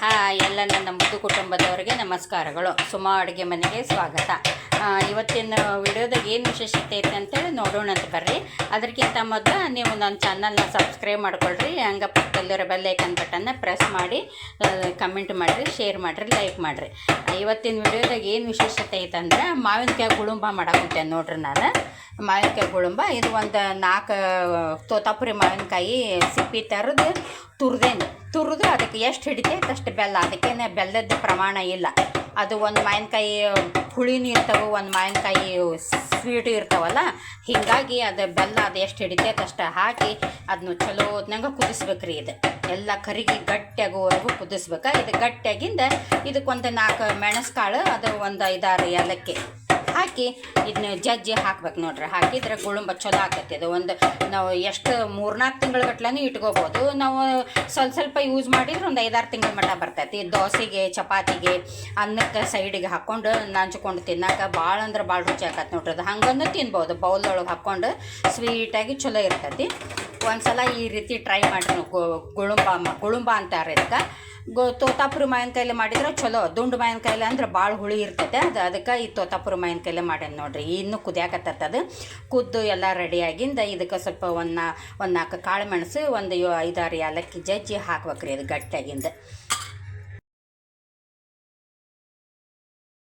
ಹಾ ಎಲ್ಲ ನನ್ನ ಮುದ್ದು ಕುಟುಂಬದವರಿಗೆ ನಮಸ್ಕಾರಗಳು. ಸುಮಾ ಅಡುಗೆ ಮನೆಗೆ ಸ್ವಾಗತ. ಇವತ್ತಿನ ವಿಡಿಯೋದಾಗ ಏನು ವಿಶೇಷತೆ ಐತೆ ಅಂತೇಳಿ ನೋಡೋಣ ಅಂತ ಬರ್ರಿ. ಅದಕ್ಕಿಂತ ಮೊದಲು ನೀವು ನನ್ನ ಚಾನಲ್ನ ಸಬ್ಸ್ಕ್ರೈಬ್ ಮಾಡ್ಕೊಳ್ರಿ. ಹಂಗೆ ಪಕ್ಕದಲ್ಲಿರೋ ಬೆಲ್ಲೈಕನ್ ಬಟನ್ನ ಪ್ರೆಸ್ ಮಾಡಿ ಕಮೆಂಟ್ ಮಾಡಿರಿ ಶೇರ್ ಮಾಡಿರಿ ಲೈಕ್ ಮಾಡಿರಿ. ಇವತ್ತಿನ ವಿಡಿಯೋದಾಗ ಏನು ವಿಶೇಷತೆ ಐತೆ ಅಂದ್ರೆ ಮಾವಿನಕಾಯಿ ಗುಳುಂಬ ಮಾಡಾಕುಂತೆ ನೋಡ್ರಿ ನಾನು. ಮಾವಿನಕಾಯಿ ಗುಳುಂಬ, ಇದು ಒಂದು ನಾಲ್ಕು ತೋತಾಪುರಿ ಮಾವಿನಕಾಯಿ ಸಿಪ್ಪಿ ತರದು ತುರ್ದೇನು. ತುರಿದು ಅದಕ್ಕೆ ಎಷ್ಟು ಹಿಡಿತೈತೆ ಅಷ್ಟು ಬೆಲ್ಲ. ಅದಕ್ಕೇನೆ ಬೆಲ್ಲದ ಪ್ರಮಾಣ ಇಲ್ಲ. ಅದು ಒಂದು ಮಾವಿನಕಾಯಿ ಹುಳಿನೂ ಇರ್ತವೆ ಒಂದು ಮಾವಿನಕಾಯಿ ಸ್ವೀಟು ಇರ್ತಾವಲ್ಲ, ಹೀಗಾಗಿ ಅದು ಬೆಲ್ಲ ಅದು ಎಷ್ಟು ಹಿಡಿತೈತೆ ಅಷ್ಟು ಹಾಕಿ ಅದನ್ನ ಚಲೋ ಕುದಿಸ್ಬೇಕು ಕುದಿಸ್ಬೇಕ್ರಿ ಇದು. ಎಲ್ಲ ಕರಿಗಿ ಗಟ್ಟಿಯಾಗೋವರೆಗೂ ಕುದಿಸ್ಬೇಕು. ಇದು ಗಟ್ಟಿಯಾಗಿಂದ ಇದಕ್ಕೊಂದು ನಾಲ್ಕು ಮೆಣಸ್ಕಾಳು, ಅದು ಒಂದು ಐದಾರು ಏಲಕ್ಕಿ. ಹಾಕಿ ಇದನ್ನ ಜಜ್ಜಿ ಹಾಕ್ಬೇಕು ನೋಡ್ರಿ. ಹಾಕಿದ್ರೆ ಗುಳುಂಬ ಚಲೋ ಆಗತ್ತೆ ಅದು ಒಂದು ನಾವು ಎಷ್ಟು ಮೂರ್ನಾಲ್ಕು ತಿಂಗಳಗಟ್ಲನೂ ಇಟ್ಕೋಬೋದು. ನಾವು ಸ್ವಲ್ಪ ಸ್ವಲ್ಪ ಯೂಸ್ ಮಾಡಿದ್ರೆ ಒಂದು ಐದಾರು ತಿಂಗಳ ಮಟ್ಟ ಬರ್ತೈತಿ. ದೋಸೆಗೆ, ಚಪಾತಿಗೆ, ಅನ್ನಕ್ಕೆ ಸೈಡಿಗೆ ಹಾಕ್ಕೊಂಡು ನಂಚ್ಕೊಂಡು ತಿನ್ನಕ್ಕೆ ಭಾಳ ಅಂದ್ರೆ ಭಾಳ ರುಚಿ ಆಕತ್ತೆ ನೋಡ್ರಿ. ಅದು ಹಂಗನ್ನು ತಿನ್ಬೋದು. ಬೌಲೊಳಗೆ ಹಾಕ್ಕೊಂಡು ಸ್ವೀಟಾಗಿ ಚಲೋ ಇರ್ತೈತಿ. ಒಂದ್ಸಲ ಈ ರೀತಿ ಟ್ರೈ ಮಾಡಿರಿ ಗುಳುಂಬ ಗುಳುಂಬ ಅಂತಾರೆ ಇದಕ್ಕೆ ಗೋ, ತೋತಾಪುರಿ ಮಾವಿನಕಾಯಿಲೆ ಮಾಡಿದ್ರೆ ಚಲೋ. ದುಂಡು ಮಾವಿನಕಾಯಿಲೆ ಅಂದ್ರೆ ಭಾಳ ಹುಳಿ ಇರ್ತೈತೆ. ಅದು, ಅದಕ್ಕೆ ಈ ತೋತಾಪುರಿ ಮಾವಿನಕಾಯಿಲೆ ಮಾಡ್ಯಾನ ನೋಡ್ರಿ. ಇನ್ನೂ ಕುದಿಯಾಕತ್ತದು ಕುದ್ದು ಎಲ್ಲ ರೆಡಿಯಾಗಿಂದ ಇದಕ್ಕೆ ಸ್ವಲ್ಪ ಒಂದು ಒಂದು ನಾಲ್ಕು ಕಾಳು ಮೆಣಸು, ಒಂದು ಐದಾರು ಏಲಕ್ಕಿ ಜಜ್ಜಿ ಹಾಕ್ಬೇಕ್ರಿ ಅದು ಗಟ್ಟಿಯಾಗಿಂದ